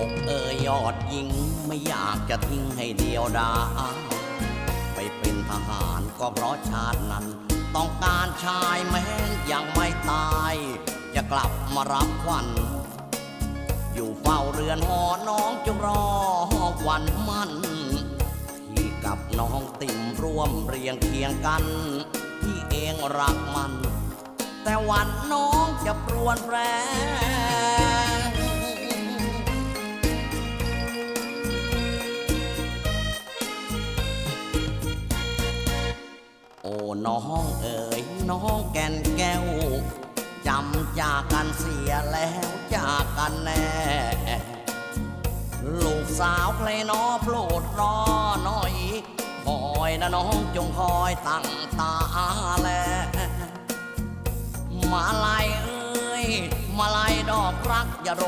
อกเอ่ยยอดยิงไม่อยากจะทิ้งให้เดียวดายไปเป็นทหารก็เพราะชาตินั้น ต้องการชายแม้นยังไม่ตาย จะกลับมารับควัน อยู่เฝ้าเรือนหอน้องจงรอวันมั่นพี่กับน้องติ่มร่วมเรียงเคียงกันพี่เองรักมัน แต่วันน้องจะปรวนแปร โอ้น้องเอ๋ยน้องแก่นแก้วจำจากกันเสียแล้วจากกันแน่ ลูกสาวเพลนอโปรดรอหน่อยคอยนะน้องจงคอยตั้งตาแล มาลายเอ้ย มาลายดอกรักอย่าโร